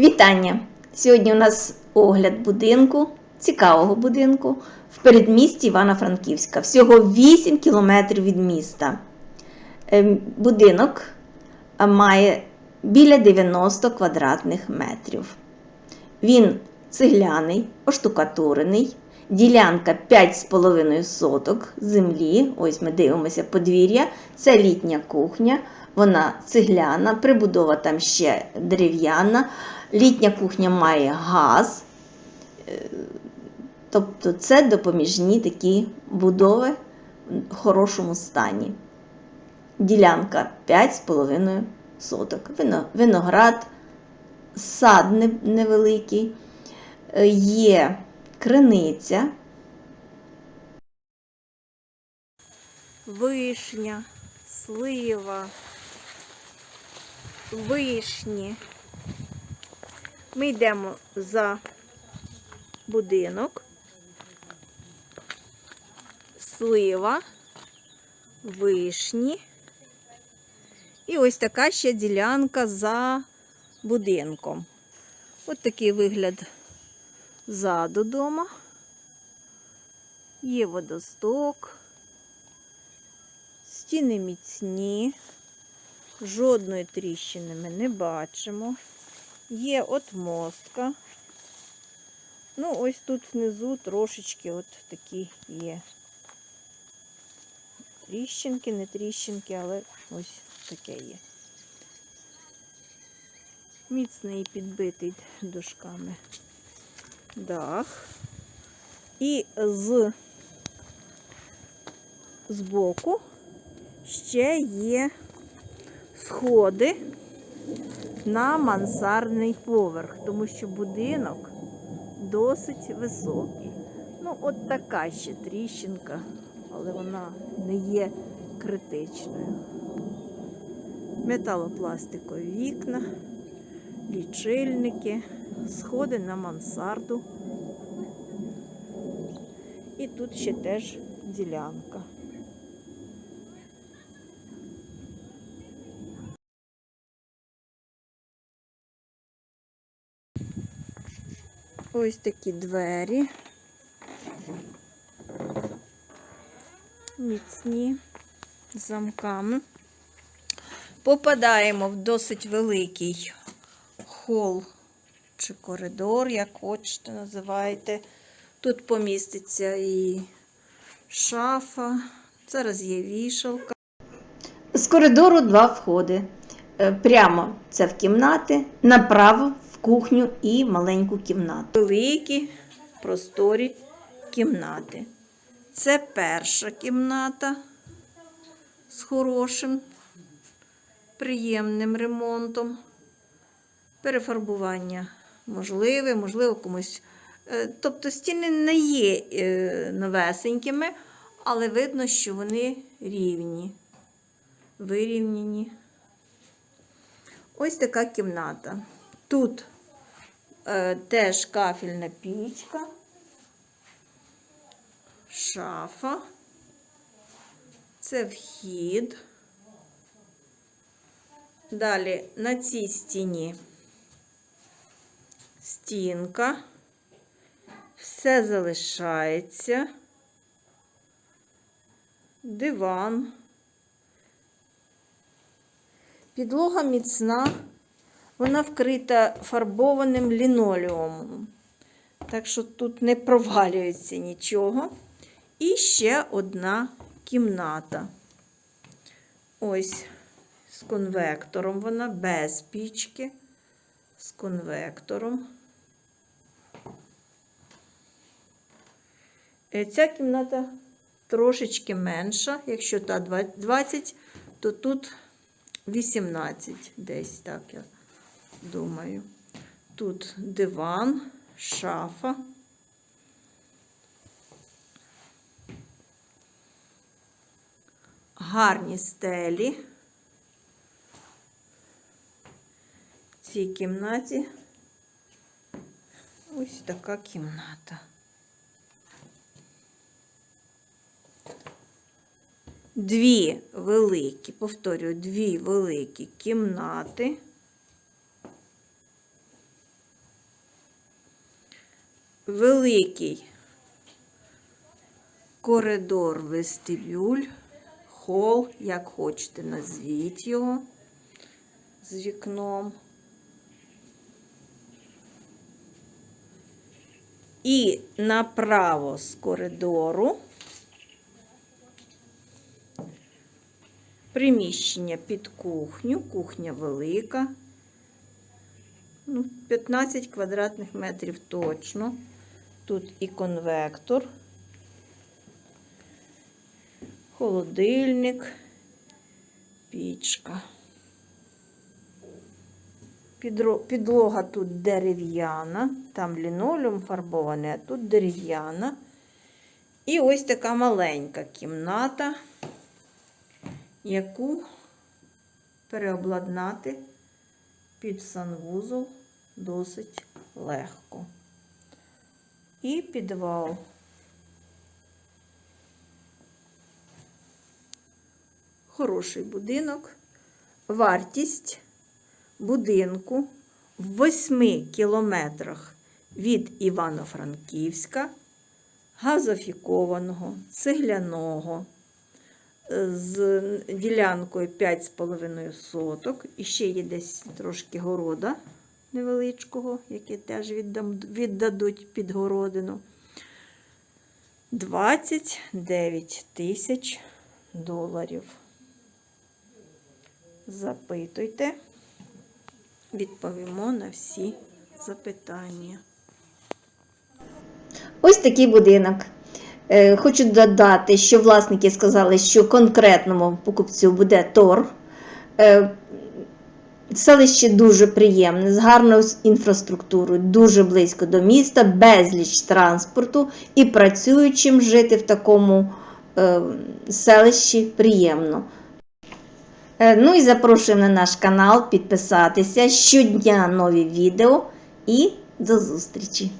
Вітання! Сьогодні у нас огляд будинку, цікавого будинку в передмісті Івано-Франківська. Всього 8 кілометрів від міста. Ем, Будинок має біля 90 квадратних метрів. Він цегляний, оштукатурений, ділянка 5,5 соток землі. Ось ми дивимося подвір'я. Це літня кухня, вона цегляна, прибудова там ще дерев'яна. Літня кухня має газ. Е, Тобто це допоміжні такі будови в хорошому стані. Ділянка 5,5 соток. Виноград, сад невеликий, Е, є криниця. вишня, слива, вишні. Ми йдемо за будинок, слива, вишні. І ось така ще ділянка за будинком. Ось такий вигляд ззаду дома. Є водосток. Стіни міцні, жодної тріщини ми не бачимо. Є от мостка. Ну, ось тут внизу трошечки от такі є. Тріщинки, не тріщинки, але ось таке є. Міцний підбитий дошками дах. І з збоку ще є сходи на мансардний поверх, тому що будинок досить високий. Ну, от така ще тріщинка, але вона не є критичною. Металопластикові вікна, лічильники, сходи на мансарду. І тут ще теж ділянка. Ось такі двері. Міцні замками. Попадаємо в досить великий хол чи коридор, як хочете називаєте. Тут поміститься і шафа. Зараз є вішалка. З коридору два входи. Е, Прямо це в кімнати, направо кухню і маленьку кімнату. великі просторі кімнати. Це перша кімната з хорошим, приємним ремонтом. Перефарбування можливе, можливо, комусь. е, Тобто стіни не є е, новесенькими, але видно, що вони рівні, вирівняні. Ось така кімната. Тут е, теж кафельна пічка, шафа, це вхід. Далі на цій стіні стінка, все залишається, диван. Підлога міцна, вона вкрита фарбованим лінолеумом. Так що тут не провалюється нічого. І ще одна кімната. Ось з конвектором вона без пічки, з конвектором. Е, Ця кімната трошечки менша. Якщо та 20, то тут 18 десь, так я думаю. Тут диван, шафа. Гарні стелі. В цій кімнаті ось така кімната. Дві великі, повторюю, дві великі кімнати. Великий коридор, вестибюль, хол, як хочете, назвіть його з вікном. І направо з коридору приміщення під кухню, кухня велика. Ну, 15 квадратних метрів точно. Тут і конвектор, холодильник, пічка. Підлога тут дерев'яна, там лінолеум фарбований, а тут дерев'яна. І ось така маленька кімната, яку переобладнати під санвузол досить легко. І підвал. Хороший будинок. Вартість будинку в 8 кілометрах від Івано-Франківська, газофікованого, цегляного, з ділянкою 5,5 соток. І ще є десь трошки города невеличкого, яке теж віддадуть під городину. 29 тисяч доларів. Запитуйте, відповімо на всі запитання. Ось такий будинок. Е, Хочу додати, що власники сказали, що конкретному покупцю буде ТОР. Селище дуже приємне, з гарною інфраструктурою, дуже близько до міста, безліч транспорту і працюючим жити в такому е, селищі приємно. Е, Ну і запрошуємо на наш канал підписатися щодня нові відео і до зустрічі!